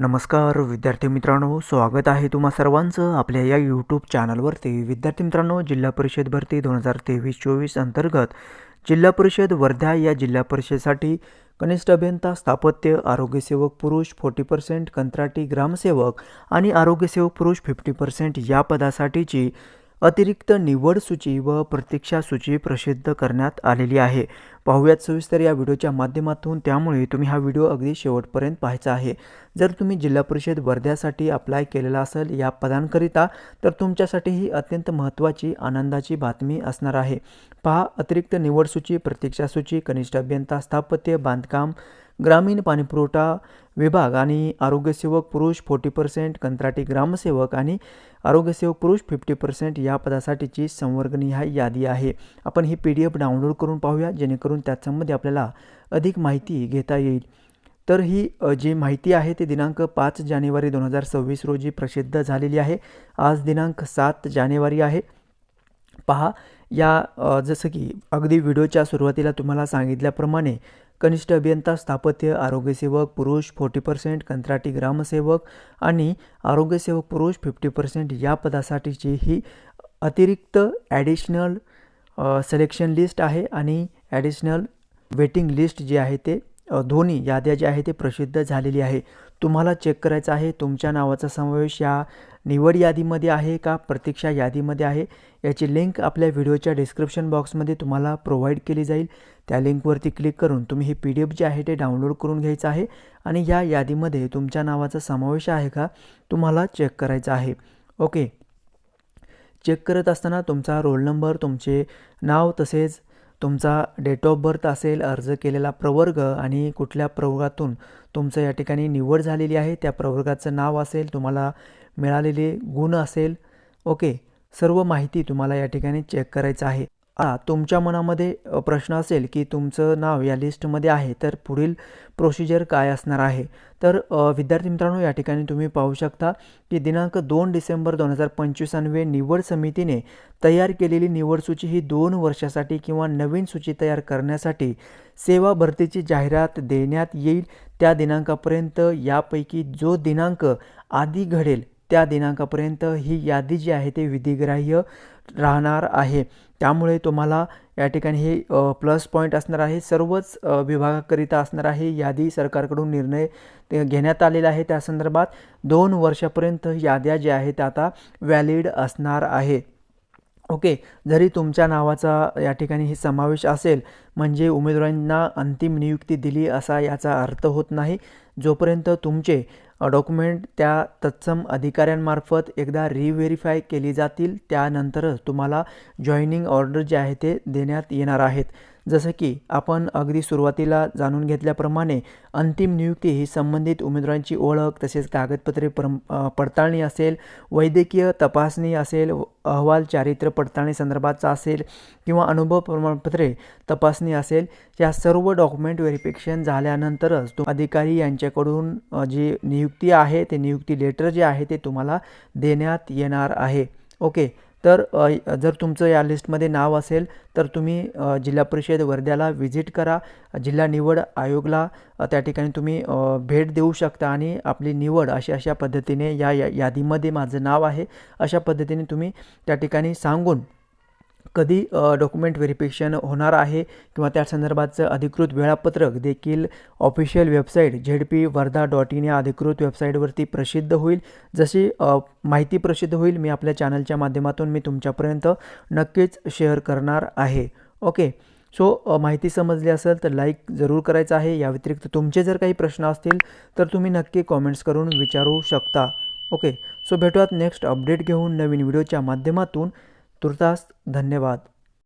नमस्कार विद्यार्थी मित्रांनो स्वागत आहे तुम्हा सर्वांचं आपल्या या यूट्यूब चॅनलवरती विद्यार्थी मित्रांनो जिल्हा परिषद भरती दोन हजार तेवीस चोवीस अंतर्गत जिल्हा परिषद वर्धा या जिल्हा परिषदेसाठी कनिष्ठ अभियंता स्थापत्य आरोग्यसेवक पुरुष फोर्टी पर्सेंट कंत्राटी ग्रामसेवक आणि आरोग्यसेवक पुरुष फिफ्टी पर्सेंट या पदासाठीची अतिरिक्त निवड सूची व प्रतीक्षा सूची प्रसिद्ध करण्यात आलेली आहे. पाहूयात सविस्तर या व्हिडिओच्या माध्यमातून. त्यामुळे तुम्ही हा व्हिडिओ अगदी शेवटपर्यंत पाहायचा आहे. जर तुम्ही जिल्हा परिषद वर्ध्यासाठी अप्लाय केलेला असेल या पदांकरिता तर तुमच्यासाठी ही अत्यंत महत्त्वाची आनंदाची बातमी असणार आहे. पहा अतिरिक्त निवड सूची प्रतीक्षा सूची कनिष्ठ अभियंता स्थापत्य बांधकाम ग्रामीण पाणीपुरवठा विभाग आणि आरोग्यसेवक पुरुष फोर्टी पर्सेंट कंत्राटी ग्रामसेवक आणि आरोग्यसेवक पुरुष फिफ्टी पर्सेंट या पदासाठीची संवर्गनिहाय यादी आहे. आपण ही पी डी एफ डाउनलोड करून पाहूया जेणेकरून त्याच्यामध्ये आपल्याला अधिक माहिती घेता येईल. तर ही जी माहिती आहे ती दिनांक पाच जानेवारी दोन हजार सव्वीस रोजी प्रसिद्ध झालेली आहे. आज दिनांक सात जानेवारी आहे. पहा या जसं की अगदी व्हिडिओच्या सुरुवातीला तुम्हाला सांगितल्याप्रमाणे कनिष्ठ अभियंता स्थापत्य आरोग्यसेवक पुरुष फोर्टी पर्सेंट कंत्राटी ग्रामसेवक आणि आरोग्यसेवक पुरुष फिफ्टी पर्सेंट या पदासाठीची ही अतिरिक्त ॲडिशनल सिलेक्शन लिस्ट आहे आणि ॲडिशनल वेटिंग लिस्ट जी आहे ते दोन्ही याद्या जी आहे ते प्रसिद्ध झालेली आहे. तुम्हाला चेक करायचं आहे तुमच्या नावाचा समावेश या निवड यादीमध्ये आहे का? प्रतीक्षा यादीमध्ये आहे. याची लिंक आपल्या व्हिडिओच्या डिस्क्रिप्शन बॉक्समध्ये तुम्हाला प्रोव्हाइड केली जाईल. त्या लिंकवरती क्लिक करून तुम्ही ही पी डी एफ जे आहे ते डाउनलोड करून घ्यायचं आहे आणि या यादीमध्ये तुमच्या नावाचा समावेश आहे का? तुम्हाला चेक करायचा आहे. ओके चेक करत असताना तुमचा रोल नंबर तुमचे नाव तसेच तुमचा डेट ऑफ बर्थ असेल अर्ज केलेला प्रवर्ग आणि कुठल्या प्रवर्गातून तुमचं या ठिकाणी निवड झालेली आहे त्या प्रवर्गाचं नाव असेल तुम्हाला मिळालेले गुण असेल. ओके सर्व माहिती तुम्हाला या ठिकाणी चेक करायचं आहे. आ तुमच्या मनामध्ये प्रश्न असेल की तुमचं नाव या लिस्टमध्ये आहे तर पुढील प्रोसिजर काय असणार आहे? तर विद्यार्थी मित्रांनो या ठिकाणी तुम्ही पाहू शकता की दिनांक दोन डिसेंबर दोन हजार पंचवीसान्वे निवड समितीने तयार केलेली निवड सूची ही दोन वर्षासाठी किंवा नवीन सूची तयार करण्यासाठी सेवा भरतीची जाहिरात देण्यात येईल. त्या दिनांकापर्यंत यापैकी जो दिनांक आधी घडेल त्या दिनांकापर्यंत ही यादी जी आहे ते विधिग्राह्य राहणार आहे. त्यामुळे तुम्हाला या ठिकाणी हे प्लस पॉईंट असणार आहे. सर्वच विभागाकरिता असणार आहे यादी सरकारकडून निर्णय घेण्यात आलेला आहे. त्या संदर्भात दोन वर्षापर्यंत याद्या ज्या आहेत त्या आता व्हॅलिड असणार आहे. ओके जरी तुमच्या नावाचा या ठिकाणी हे समावेश असेल म्हणजे उमेदवारांना अंतिम नियुक्ती दिली असा याचा अर्थ होत नाही. जोपर्यंत तुमचे डॉक्युमेंट त्या तत्सम अधिकाऱ्यांमार्फत एकदा रिव्हेरीफाय केली जातील त्यानंतरच तुम्हाला जॉईनिंग ऑर्डर जे आहे ते देण्यात येणार आहेत. जसं की आपण अगदी सुरुवातीला जाणून घेतल्याप्रमाणे अंतिम नियुक्ती ही संबंधित उमेदवारांची ओळख तसेच कागदपत्रे परम पडताळणी असेल वैद्यकीय तपासणी असेल अहवाल चारित्र्य पडताळणी संदर्भाचा असेल किंवा अनुभव प्रमाणपत्रे तपासणी असेल या सर्व डॉक्युमेंट व्हेरिफिकेशन झाल्यानंतरच तो अधिकारी यांच्याकडून जी नियुक्ती आहे ते नियुक्ती लेटर जे आहे ते तुम्हाला देण्यात येणार आहे. ओके तर जर तुमचं या लिस्टमध्ये नाव असेल तर तुम्ही जिल्हा परिषद वर्ध्याला व्हिजिट करा. जिल्हा निवड आयोगला त्या ठिकाणी तुम्ही भेट देऊ शकता आणि आपली निवड अशा अशा पद्धतीने या या यादीमध्ये माझं नाव आहे अशा पद्धतीने तुम्ही त्या ठिकाणी सांगून कधी डॉक्युमेंट व्हेरिफिकेशन होणार आहे किंवा त्या संदर्भाचं अधिकृत वेळापत्रक देखील official website Z P Wardha dot in या अधिकृत वेबसाईटवरती प्रसिद्ध होईल. जशी माहिती प्रसिद्ध होईल मी आपल्या चॅनलच्या माध्यमातून मी तुमच्यापर्यंत नक्कीच शेअर करणार आहे. ओके सो माहिती समजली असेल तर लाईक जरूर करायचं आहे. या व्यतिरिक्त तुमचे जर काही प्रश्न असतील तर तुम्ही नक्की कॉमेंट्स करून विचारू शकता. ओके सो भेटूयात नेक्स्ट अपडेट घेऊन नवीन व्हिडिओच्या माध्यमातून. तुर्तास धन्यवाद.